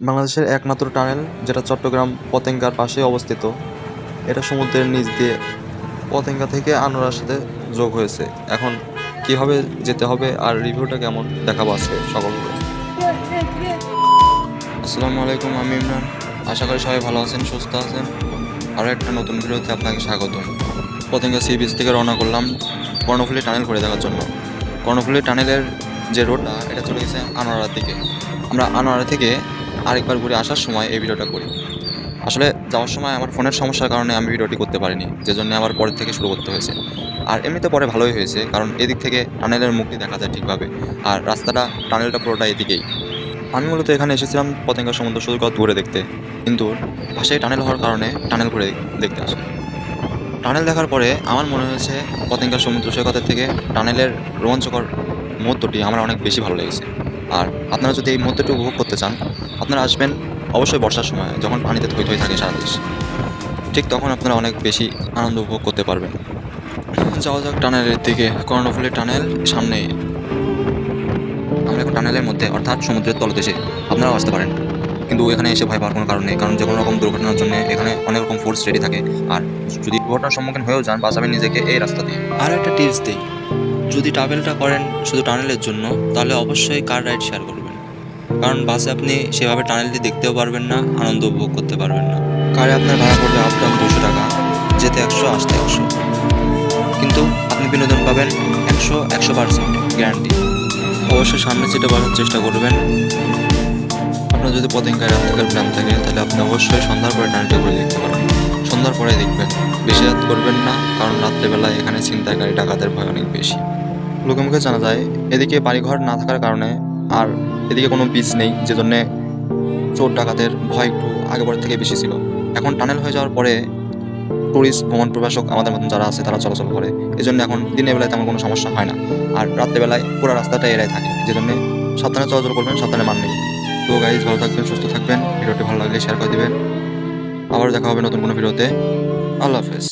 বাংলাদেশের একমাত্র টানেল যেটা চট্টগ্রাম পতেঙ্গার পাশে অবস্থিত। এটা সমুদ্রের নিচ দিয়ে পতেঙ্গা থেকে আনোয়ারার সাথে যোগ হয়েছে। এখন কীভাবে যেতে হবে আর রিভিউটা কেমন দেখাবো আজকে সকলকে। আসসালামু আলাইকুম, আমি ইমরান। আশা করি সবাই ভালো আছেন, সুস্থ আছেন। আরও একটা নতুন ভিডিওতে আপনাকে স্বাগত পতেঙ্গা সি বিচ থেকে রওনা করলাম কর্ণফুলি টানেল করে দেখার জন্য। কর্ণফুলি টানেলের যে রোডটা, এটা চলে গেছে আনোয়ারার দিকে। আমরা আনোয়ারা থেকে আরেকবার ঘুরে আসার সময় এই ভিডিওটা করি। আসলে যাওয়ার সময় আমার ফোনের সমস্যার কারণে আমি ভিডিওটি করতে পারিনি যে জন্য আমার পরের থেকে শুরু করতে হয়েছে। আর এমনিতে পরে ভালোই হয়েছে, কারণ এদিক থেকে টানেলের মুখটি দেখা যায় ঠিকভাবে, আর রাস্তাটা, টানেলটা পুরোটা এদিকেই। আমি মূলত এখানে এসেছিলাম পতেঙ্গা সমুদ্র সৈকত ঘুরে দেখতে, কিন্তু পাশে টানেল হওয়ার কারণে টানেল ঘুরে দেখতে আসে। টানেল দেখার পরে আমার মনে হয়েছে পতেঙ্গা সমুদ্র সৈকতের থেকে টানেলের রোমাঞ্চকর মুহূর্তটি আমার অনেক বেশি ভালো লেগেছে। আর আপনারা যদি এই মুহূর্তটি উপভোগ করতে চান, আপনারা আসবেন অবশ্যই বর্ষার সময়, যখন পানিতে থই থই থাকে সারা দেশ। ঠিক তখন আপনারা অনেক বেশি আনন্দ উপভোগ করতে পারবেন। যাওয়া যাক টানেলের দিকে কর্ণফুলি টানেল সামনেই আমরা এখন টানেলের মধ্যে, অর্থাৎ সমুদ্রের তলদেশে, আপনারাও আসতে পারেন। কিন্তু এখানে এসে ভয় পাওয়ার কোনো কারণ নেই, কারণ যে কোনো রকম দুর্ঘটনার জন্য এখানে অনেক রকম ফোর্স রেডি থাকে। আর যদি দুর্ঘটনার সম্মুখীন হয়েও যান, বাঁচাবেন নিজেকে এই রাস্তা দিয়ে। আর একটা টিপস দিই। যদি ট্রাভেলটা করেন শুধু টানেলের জন্য, তাহলে অবশ্যই কার রাইড শেয়ার করবেন। কারণ বাসে আপনি সেভাবে টানেলটি দেখতেও পারবেন না, আনন্দ উপভোগ করতে পারবেন না। কারে আপনার ভাড়া পড়বে আপ ডাউন দুশো টাকা, যেতে একশো, আসতে একশো। কিন্তু আপনি বিনোদন পাবেন একশো একশো পার্সেন্ট গ্যারান্টি অবশ্যই সামনে সিটে বসার চেষ্টা করবেন। আপনার যদি পতেঙ্গায় রাত থাকার প্ল্যান থাকে, তাহলে আপনি অবশ্যই সন্ধ্যার পরে টানেলটা ঘুরে দেখতে পারেন। সন্ধ্যার পরে দেখবেন। বেশি রাত করবেন না, কারণ রাত্রেবেলায় এখানে ছিনতাইকারী ডাকাতের ভয় অনেক বেশি। লোকে মুখে জানা যায়, এদিকে বাড়িঘর না থাকার কারণে আর এদিকে কোনো বিচ নেই যে জন্যে চোর ডাকাতের ভয় একটু আগে পরের থেকে বেশি ছিল। এখন টানেল হয়ে যাওয়ার পরে টুরিস্ট ভ্রমণ প্রবাসক আমাদের মতন যারা আছে, তারা চলাচল করে। এই জন্য এখন দিনের বেলায় তেমন কোনো সমস্যা হয় না। আর রাত্রেবেলায় পুরো রাস্তাটা এরাই থাকে যে জন্য সাবধানে চলাচল করবেন, সাবধানে মান নেই তো গাইজ ভালো থাকবেন, সুস্থ থাকবেন। ভিডিওটি ভালো লাগলে শেয়ার করে দিবেন। আবার দেখা হবে নতুন কোনো ভিডিওতে। আল্লাহ হাফেজ।